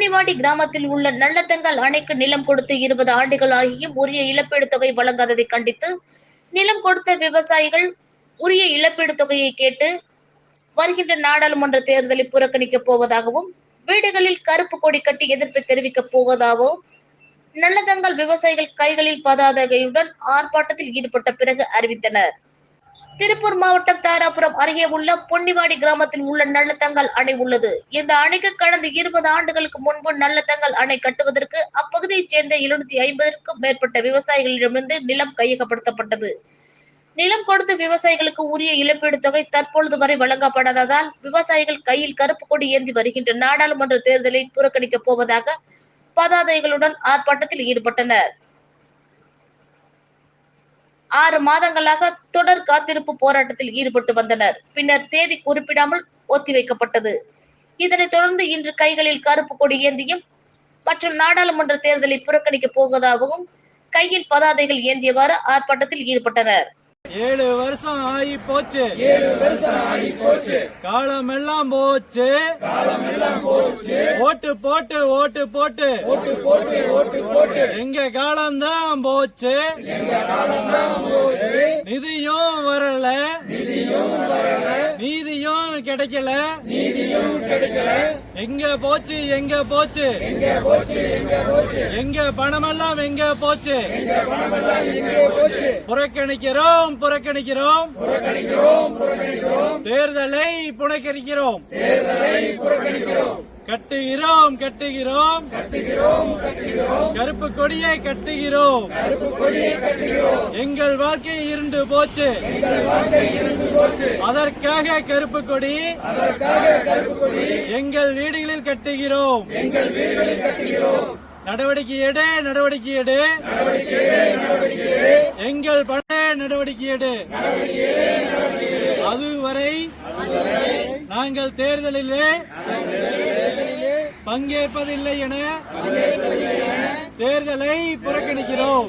பொன்னிவாடி கிராமத்தில் உள்ள நல்லத்தங்கால் அணைக்கு நிலம் கொடுத்து இருபது ஆண்டுகள் ஆகியும் உரிய இழப்பீடு தொகை வழங்காததை கண்டித்து நிலம் கொடுத்த விவசாயிகள் உரிய இழப்பீடு தொகையை கேட்டு வருகின்ற நாடாளுமன்ற தேர்தலை புறக்கணிக்கப் போவதாகவும் வீடுகளில் கருப்பு கொடி கட்டி எதிர்ப்பை தெரிவிக்கப் போவதாகவும் நல்லதங்கால் விவசாயிகள் கைகளில் பதாதையுடன் ஆர்ப்பாட்டத்தில் ஈடுபட்ட பிறகு அறிவித்தனர். திருப்பூர் மாவட்டம் தாராபுரம் அருகே உள்ள பொன்னிவாடி கிராமத்தில் உள்ள நல்லத்தங்கல் அணை உள்ளது. இந்த அணைக்கு கடந்த இருபது ஆண்டுகளுக்கு முன்பு நல்லத்தங்கல் அணை கட்டுவதற்கு அப்பகுதியைச் சேர்ந்த எழுநூத்தி ஐம்பதற்கும் மேற்பட்ட விவசாயிகளிடமிருந்து நிலம் கையகப்படுத்தப்பட்டது. நிலம் கொடுத்து விவசாயிகளுக்கு உரிய இழப்பீடு தொகை தற்பொழுது வரை வழங்கப்படாததால் விவசாயிகள் கையில் கருப்பு கொடி ஏந்தி வருகின்ற நாடாளுமன்ற தேர்தலை புறக்கணிக்கப் போவதாக பதாதைகளுடன் ஆர்ப்பாட்டத்தில் ஈடுபட்டனர். ஆறு மாதங்களாக தொடர் காத்திருப்பு போராட்டத்தில் ஈடுபட்டு வந்தனர். பின்னர் தேதி குறிப்பிடாமல் ஒத்திவைக்கப்பட்டது. இதனைத் தொடர்ந்து இன்று கைகளில் கருப்பு கொடி ஏந்தியும் மற்றும் நாடாளுமன்ற தேர்தலை புறக்கணிக்க போவதாகவும் கையில் பதாதைகள் ஏந்தியவாறு ஆர்ப்பாட்டத்தில் ஈடுபட்டனர். ஏழு வருஷம் ஆகி போச்சு. ஏழு வருஷம் ஆகி போச்சு. காலம் எல்லாம் போச்சு. காலம் எல்லாம் போச்சு. ஓட்டு போட்டு ஓட்டு போட்டு. ஓட்டு போட்டு ஓட்டு போட்டு. எங்க காலம் தான் போச்சு. எங்க காலம் தான் போச்சு. நிதியும் வரல. நிதியும் வரல. நீதியும் கிடைக்கல. நீதியும் கிடைக்கல. எங்க போச்சு எங்க போச்சு? எங்க போச்சு எங்க போச்சு? எங்க பணமெல்லாம் எங்க போச்சு? எங்க பணமெல்லாம் எங்க போச்சு? புறக்கணிக்கிறோம் புறக்கணிக்கிறோம். புறக்கணிக்கிறோம் புறக்கணிக்கிறோம். தேர்தலை புறக்கணிக்கிறோம். தேர்தலை புறக்கணிக்கிறோம். கட்டுகிறோம் கட்டுகிறோம். கட்டுகிறோம் கட்டுகிறோம். கருப்பு கொடியை கட்டுகிறோம். கருப்பு கொடியை கட்டுகிறோம். எங்கள் வாழ்க்கை இருண்டு போச்சு. எங்கள் வாழ்க்கை இருண்டு போச்சு அதற்காக கருப்பு கொடி. அதற்காக கருப்பு கொடி. எங்கள் வீடுகளில் கட்டுகிறோம். எங்கள் வீடுகளில் கட்டுகிறோம். நடவடிக்கை எடு நடவடிக்கை எடு. எங்கள் பண நடவடிக்கை எடு. அதுவரை நாங்கள் தேர்தலிலே பங்கேற்பதில்லை என தேர்தலை புறக்கணிக்கிறோம்.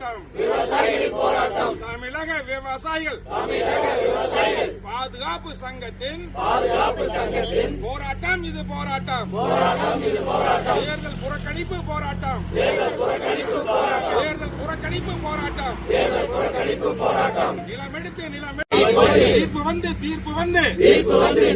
போராட்டம். போராட்டம். தமிழக விவசாயிகள். தமிழக விவசாயிகள். பாதுகாப்பு சங்கத்தின் போராட்டம் இது போராட்டம். போராட்டம் இது போராட்டம். தேர்தல் புறக்கணிப்பு போராட்டம். தேர்தல் புறக்கணிப்பு போராட்டம். தேர்தல் புறக்கணிப்பு போராட்டம். தேர்தல் புறக்கணிப்பு போராட்டம். நிலமெடுத்து நிலமெடுத்து. தீர்ப்பு வந்து. தீர்ப்பு வந்து.